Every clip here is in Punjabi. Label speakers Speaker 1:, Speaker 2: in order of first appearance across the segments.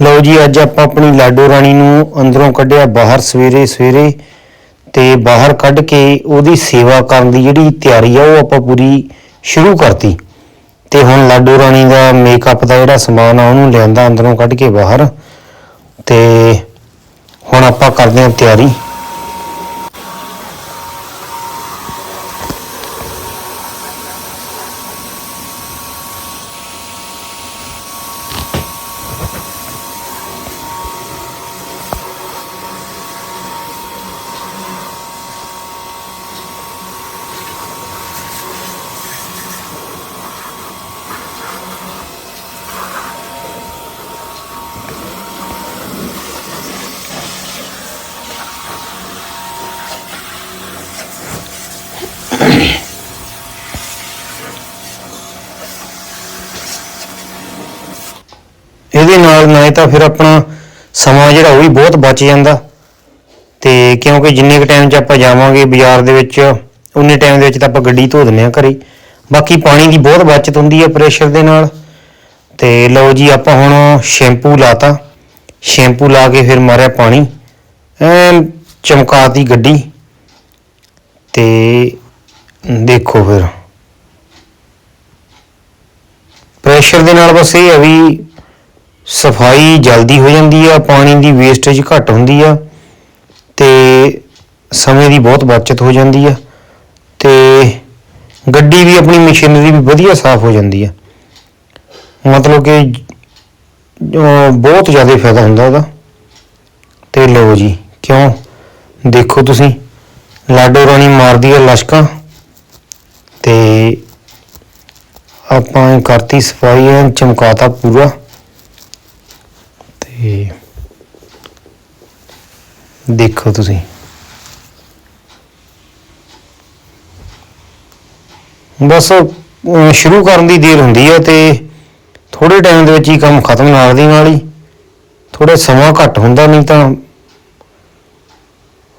Speaker 1: ਲਓ ਜੀ, ਅੱਜ ਆਪਾਂ ਆਪਣੀ ਲਾਡੋ ਰਾਣੀ ਨੂੰ ਅੰਦਰੋਂ ਕੱਢਿਆ, ਬਾਹਰ ਸਵੇਰੇ ਸਵੇਰੇ ਤੇ ਬਾਹਰ ਕੱਢ ਕੇ ਉਹਦੀ ਸੇਵਾ ਕਰਨ ਦੀ ਜਿਹੜੀ ਤਿਆਰੀ ਆ, ਉਹ ਆਪਾਂ ਪੂਰੀ ਸ਼ੁਰੂ ਕਰਤੀ। ਤੇ ਹੁਣ ਲਾਡੋ ਰਾਣੀ ਦਾ ਮੇਕਅਪ ਦਾ ਜਿਹੜਾ ਸਮਾਨ ਆ, ਉਹਨੂੰ ਲਿਆਂਦਾ ਅੰਦਰੋਂ ਕੱਢ ਕੇ ਬਾਹਰ। ਤੇ ਹੁਣ ਆਪਾਂ ਕਰਦੇ ਹਾਂ ਤਿਆਰੀ। ਇਹਦੇ ਨਾਲ ਨਾ ਤਾਂ ਫਿਰ ਆਪਣਾ ਸਮਾਂ ਜਿਹੜਾ ਉਹ ਵੀ ਬਹੁਤ ਬਚ ਜਾਂਦਾ। ਤੇ ਕਿਉਂਕਿ ਜਿੰਨੇ ਕੁ ਟਾਈਮ 'ਚ ਆਪਾਂ ਜਾਵਾਂਗੇ ਬਾਜ਼ਾਰ ਦੇ ਵਿੱਚ, ਉਨੇ ਟਾਈਮ ਦੇ ਵਿੱਚ ਤਾਂ ਆਪਾਂ ਗੱਡੀ ਧੋ ਦਿੰਦੇ ਆ ਘਰੇ। ਬਾਕੀ ਪਾਣੀ ਦੀ ਬਹੁਤ ਬਚਤ ਹੁੰਦੀ ਹੈ ਪ੍ਰੈਸ਼ਰ ਦੇ ਨਾਲ। ਤੇ ਲਓ ਜੀ, ਆਪਾਂ ਹੁਣ ਸ਼ੈਂਪੂ ਲਾਤਾ। ਸ਼ੈਂਪੂ ਲਾ ਕੇ ਫਿਰ ਮਾਰਿਆ ਪਾਣੀ। ਐਨ ਚਮਕਾਤੀ ਗੱਡੀ। ਤੇ ਦੇਖੋ ਫਿਰ। ਪ੍ਰੈਸ਼ਰ ਦੇ ਨਾਲ ਬਸ ਇਹ ਹੈ ਵੀ ਸਫ਼ਾਈ ਜਲਦੀ ਹੋ ਜਾਂਦੀ ਆ, ਪਾਣੀ ਦੀ ਵੇਸਟੇਜ ਘੱਟ ਹੁੰਦੀ ਆ ਤੇ ਸਮੇਂ ਦੀ ਬਹੁਤ ਬਚਤ ਹੋ ਜਾਂਦੀ ਆ ਤੇ ਗੱਡੀ ਵੀ ਆਪਣੀ ਮਸ਼ੀਨਰੀ ਵੀ ਵਧੀਆ ਸਾਫ਼ ਹੋ ਜਾਂਦੀ ਆ। ਮਤਲਬ ਕਿ ਬਹੁਤ ਜ਼ਿਆਦਾ ਫਾਇਦਾ ਹੁੰਦਾ ਉਹਦਾ। ਤੇ ਲਓ ਜੀ, ਕਿਉਂ? ਦੇਖੋ ਤੁਸੀਂ, ਲਾਡੋ ਰਾਣੀ ਮਾਰਦੀ ਆ ਲਸ਼ਕਾਂ ਤੇ ਆਪਾਂ ਕਰਤੀ ਸਫ਼ਾਈ ਐਨ ਚਮਕਾਤਾ ਪੂਰਾ। ਤੇ ਦੇਖੋ ਤੁਸੀਂ। ਬਸ ਸ਼ੁਰੂ ਕਰਨ ਦੀ ਦੇਰ ਹੁੰਦੀ ਹੈ ਤੇ ਥੋੜੇ ਟਾਈਮ ਦੇ ਵਿੱਚ ਹੀ ਕੰਮ ਖਤਮ ਨਾਲ ਦੀ ਨਾਲ ਹੀ ਥੋੜਾ ਸਮਾਂ ਘੱਟ ਹੁੰਦਾ, ਨਹੀਂ ਤਾਂ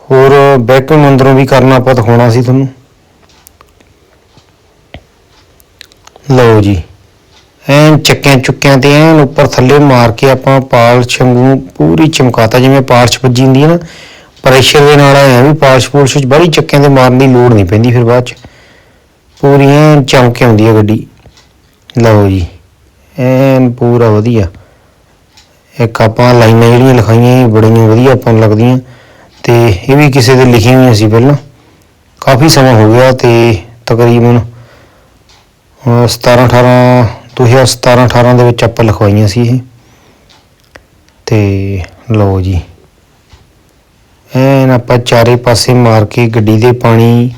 Speaker 1: ਹੋਰ ਬੈਕਅਪ ਅੰਦਰੋਂ ਵੀ ਕਰਨਾ ਪਤ ਹੋਣਾ ਸੀ ਤੁਹਾਨੂੰ। ਲਓ ਜੀ। ਐਨ ਚੱਕਿਆਂ ਚੁੱਕਿਆਂ ਤੇ ਐਨ ਉੱਪਰ ਥੱਲੇ ਮਾਰ ਕੇ ਆਪਾਂ ਪਾਲਸ਼ ਵਾਂਗੂ ਪੂਰੀ ਚਮਕਾਤਾ, ਜਿਵੇਂ ਪਾਲਸ਼ ਵੱਜੀ ਹੁੰਦੀ ਹੈ ਨਾ, ਪ੍ਰੈਸ਼ਰ ਦੇ ਨਾਲ ਐ ਵੀ ਪਾਲਸ਼ ਪੂਲਸ਼ ਵਿੱਚ ਬੜੀ ਚੱਕਿਆਂ ਤੇ ਮਾਰਨ ਦੀ ਲੋੜ ਨਹੀਂ ਪੈਂਦੀ ਫਿਰ ਬਾਅਦ ਚ। ਪੂਰੀ ਐਨ ਚਮਕ ਆਉਂਦੀ ਹੈ ਗੱਡੀ। ਲਓ ਜੀ, ਐਨ ਪੂਰਾ ਵਧੀਆ। ਇੱਕ ਆਪਾਂ ਲਾਈਨਾਂ ਜਿਹੜੀਆਂ ਲਿਖਾਈਆਂ ਇਹ ਬੜੀਆਂ ਵਧੀਆ ਆਪਾਂ ਨੂੰ ਲੱਗਦੀਆਂ। ਤੇ ਇਹ ਵੀ ਕਿਸੇ ਦੇ ਲਿਖੀਆਂ ਹੋਈਆਂ ਸੀ ਪਹਿਲਾਂ। ਕਾਫੀ ਸਮਾਂ ਹੋ ਗਿਆ ਤੇ ਤਕਰੀਬਨ, ਅਹ 17 18 2017 18 ਦੇ ਵਿੱਚ ਆਪਾਂ ਲਿਖਵਾਈਆਂ ਸੀ ਇਹ। ਤੇ ਲਓ ਜੀ। ਐਨ ਆਪਾਂ ਚਾਰੇ ਪਾਸੇ ਮਾਰ ਕੇ ਗੱਡੀ ਦੇ ਪਾਣੀ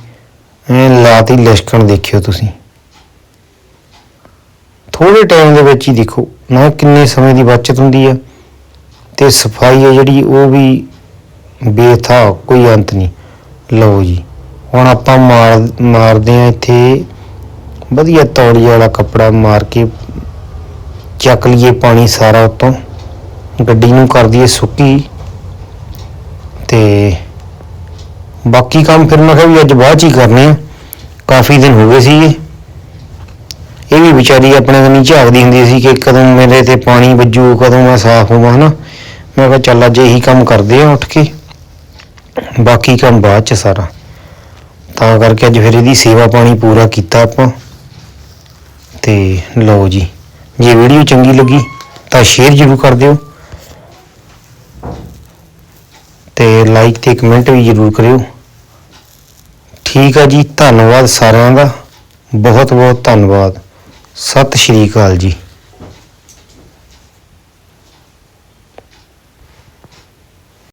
Speaker 1: ਐਨ ਲਾਤੀ ਲਿਸ਼ਕਣ ਦੇਖਿਓ ਤੁਸੀਂ। ਥੋੜੇ ਟਾਈਮ ਦੇ ਵਿੱਚ ਹੀ ਦੇਖੋ, ਨਾ ਕਿੰਨੇ ਸਮੇਂ ਦੀ ਬਚਤ ਹੁੰਦੀ ਆ, ਤੇ ਸਫ਼ਾਈ ਹੈ ਜਿਹੜੀ ਉਹ ਵੀ ਬੇਥਾ ਕੋਈ ਅੰਤ ਨਹੀਂ। ਲਓ ਜੀ, ਹੁਣ ਆਪਾਂ ਮਾਰ, ਮਾਰਦੇ ਆ ਇੱਥੇ ਵਧੀਆ ਤੌੜੀ ਵਾਲਾ ਕੱਪੜਾ ਮਾਰ ਕੇ ਚੱਕ ਲਈਏ ਪਾਣੀ ਸਾਰਾ ਉਤੋਂ। ਗੱਡੀ ਨੂੰ ਕਰ ਦਈਏ ਸੁੱਕੀ। ਤੇ ਬਾਕੀ ਕੰਮ ਫਿਰ ਮੈਂ ਕਿਹਾ ਵੀ ਅੱਜ ਬਾਅਦ ਚ ਹੀ ਕਰਨੇ ਆ। ਕਾਫੀ ਦਿਨ ਹੋ ਗਏ ਸੀਗੇ। ਇਹ ਵੀ ਵਿਚਾਰੀ ਆਪਣੇ ਕਨੀ ਝਾਕਦੀ ਹੁੰਦੀ ਸੀ ਕਿ ਕਦੋਂ ਮੇਰੇ ਤੇ ਪਾਣੀ ਵੱਜੂ, ਕਦੋਂ ਮੈਂ ਸਾਫ਼ ਹੋਵਾਂ ਹਨਾ। ਮੈਂ ਕਿਹਾ ਚੱਲ ਅੱਜ ਇਹੀ ਕੰਮ ਕਰਦੇ ਆ ਉੱਠ ਕੇ। ਬਾਕੀ ਕੰਮ ਬਾਅਦ ਚ ਸਾਰਾ। ਤਾਂ ਕਰਕੇ ਅੱਜ ਫਿਰ ਇਹਦੀ ਸੇਵਾ ਪਾਣੀ ਪੂਰਾ ਕੀਤਾ ਆਪਾਂ। ਤੇ ਲਓ ਜੀ, ਜੇ ਵੀਡੀਓ ਚੰਗੀ ਲੱਗੀ ਤਾਂ ਸ਼ੇਅਰ ਜ਼ਰੂਰ ਕਰ ਦਿਓ ਤੇ ਲਾਈਕ ਤੇ ਕਮੈਂਟ ਵੀ ਜ਼ਰੂਰ ਕਰਿਓ। ਠੀਕ ਆ ਜੀ, ਧੰਨਵਾਦ ਸਾਰਿਆਂ ਦਾ। ਬਹੁਤ ਬਹੁਤ ਧੰਨਵਾਦ। ਸਤਿ ਸ਼੍ਰੀ ਅਕਾਲ ਜੀ।